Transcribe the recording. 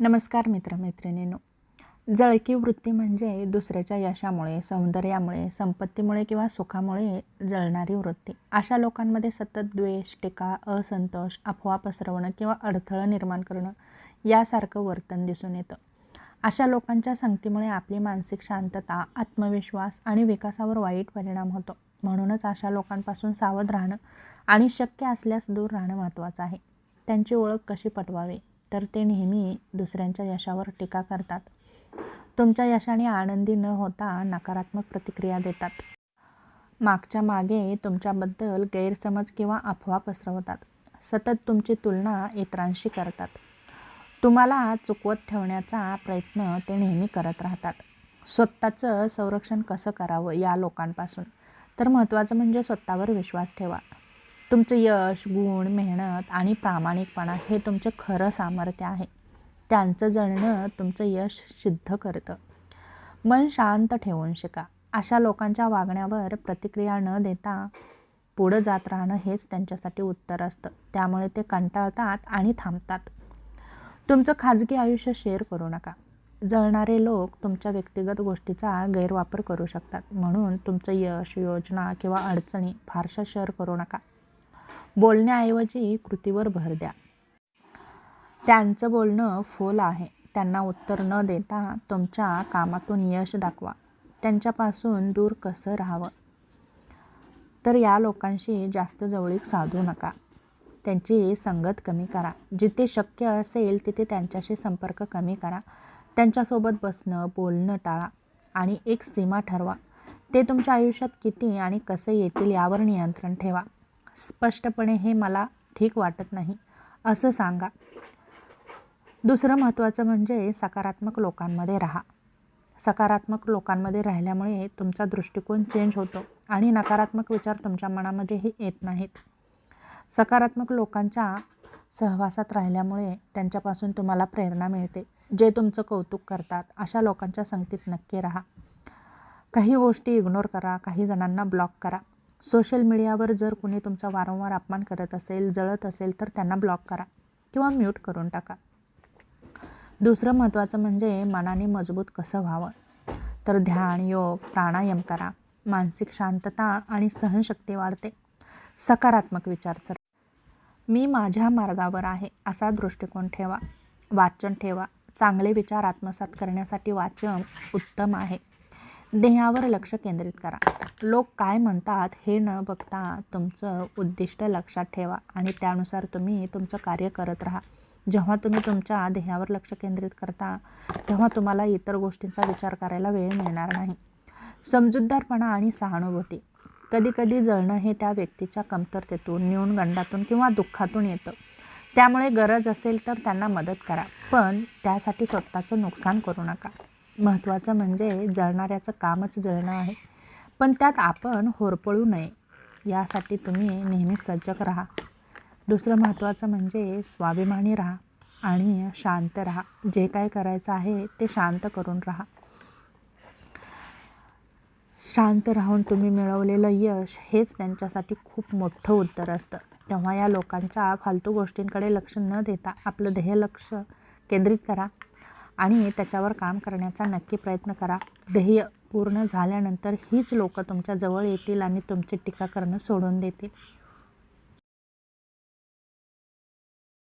नमस्कार मित्रमैत्रिणींनो. जळकी वृत्ती म्हणजे दुसऱ्याच्या यशामुळे सौंदर्यामुळे संपत्तीमुळे किंवा सुखामुळे जळणारी वृत्ती. अशा लोकांमध्ये सतत द्वेष टीका असंतोष अफवा पसरवणं किंवा अडथळं निर्माण करणं यासारखं वर्तन दिसून येतं. अशा लोकांच्या संगतीमुळे आपली मानसिक शांतता आत्मविश्वास आणि विकासावर वाईट परिणाम होतो. म्हणूनच अशा लोकांपासून सावध राहणं आणि शक्य असल्यास दूर राहणं महत्त्वाचं आहे. त्यांची ओळख कशी पटवावी? तर ते नेहमी दुसऱ्यांच्या यशावर टीका करतात. तुमच्या यशाने आनंदी न होता नकारात्मक प्रतिक्रिया देतात. मागच्या मागे तुमच्याबद्दल गैरसमज किंवा अफवा पसरवतात. सतत तुमची तुलना इतरांशी करतात. तुम्हाला चुकवत ठेवण्याचा प्रयत्न ते नेहमी करत राहतात. स्वतःचं संरक्षण कसं करावं या लोकांपासून? तर महत्त्वाचं म्हणजे स्वतःवर विश्वास ठेवा. तुमचं यश गुण मेहनत आणि प्रामाणिकपणा हे तुमचं खरं सामर्थ्य आहे. त्यांचं जळणं तुमचं यश सिद्ध करतं. मन शांत ठेवून शिका. अशा लोकांच्या वागण्यावर प्रतिक्रिया न देता पुढं जात राहणं हेच त्यांच्यासाठी उत्तर असतं. त्यामुळे ते कंटाळतात आणि थांबतात. तुमचं खाजगी आयुष्य शेअर करू नका. जळणारे लोक तुमच्या व्यक्तिगत गोष्टीचा गैरवापर करू शकतात. म्हणून तुमचं यश योजना किंवा अडचणी फारशा शेअर करू नका. बोलण्याऐवजी कृतीवर भर द्या. त्यांचं बोलणं फोल आहे. त्यांना उत्तर न देता तुमच्या कामातून यश दाखवा. त्यांच्यापासून दूर कसं राहावं? तर या लोकांशी जास्त जवळीक साधू नका. त्यांची संगत कमी करा. जिथे शक्य असेल तिथे त्यांच्याशी संपर्क कमी करा. त्यांच्यासोबत बसणं बोलणं टाळा आणि एक सीमा ठरवा. ते तुमच्या आयुष्यात किती आणि कसे येतील यावर नियंत्रण ठेवा. स्पष्टपणे हे मला ठीक वाटत नाही. असं सांगा. दुसरं महत्त्वाचं म्हणजे सकारात्मक लोकांमध्ये राहा. सकारात्मक लोकांमध्ये राहिल्यामुळे तुमचा दृष्टिकोन चेंज होतो आणि नकारात्मक विचार तुमच्या मनामध्येही येत नाहीत. सकारात्मक लोकांच्या सहवासात राहिल्यामुळे त्यांच्यापासून तुम्हाला प्रेरणा मिळते. जे तुमचं कौतुक करतात अशा लोकांच्या संगतीत नक्की राहा. काही गोष्टी इग्नोर करा काही जणांना ब्लॉक करा. सोशल मीडियावर जर कुणी तुमचा वारंवार अपमान करत असेल जळत असेल तर त्यांना ब्लॉक करा किंवा म्यूट करून टाका. दुसरं महत्त्वाचं म्हणजे मनाने मजबूत कसं व्हावं? तर ध्यान योग प्राणायाम करा. मानसिक शांतता आणि सहनशक्ती वाढते. सकारात्मक विचार सर मी माझ्या मार्गावर आहे असा दृष्टिकोन ठेवा. वाचन ठेवा. चांगले विचार आत्मसात करण्यासाठी वाचन उत्तम आहे. ध्येयावर लक्ष केंद्रित करा. लोक काय म्हणतात हे न बघता तुमचं उद्दिष्ट लक्षात ठेवा आणि त्यानुसार तुम्ही तुमचं कार्य करत राहा. जेव्हा तुम्ही तुमच्या ध्येयावर लक्ष केंद्रित करता तेव्हा तुम्हाला इतर गोष्टींचा विचार करायला वेळ मिळणार नाही. समजूतदारपणा आणि सहानुभूती. कधीकधी जळणं हे त्या व्यक्तीच्या कमतरतेतून न्यूनगंडातून किंवा दुःखातून येतं. त्यामुळे गरज असेल तर त्यांना मदत करा पण त्यासाठी स्वतःचं नुकसान करू नका. महत्त्वाचं म्हणजे जळणाऱ्याचं कामच जळणं आहे. पण त्यात आपण होरपळू नये. यासाठी तुम्ही नेहमी सजग राहा. दुसरं महत्त्वाचं म्हणजे स्वाभिमानी राहा आणि शांत राहा. जे काय करायचं आहे ते शांत करून राहा. शांत राहून तुम्ही मिळवलेलं यश हेच त्यांच्यासाठी खूप मोठं उत्तर असतं. तेव्हा या लोकांच्या फालतू गोष्टींकडे लक्ष न देता आपलं ध्येय लक्ष केंद्रित करा. आणि त्याच्यावर काम करण्याचा नक्की प्रयत्न करा. ध्येय पूर्ण झाल्यानंतर हीच लोकं तुमच्या जवळ येतील आणि तुमची टीका करणं सोडून देतील.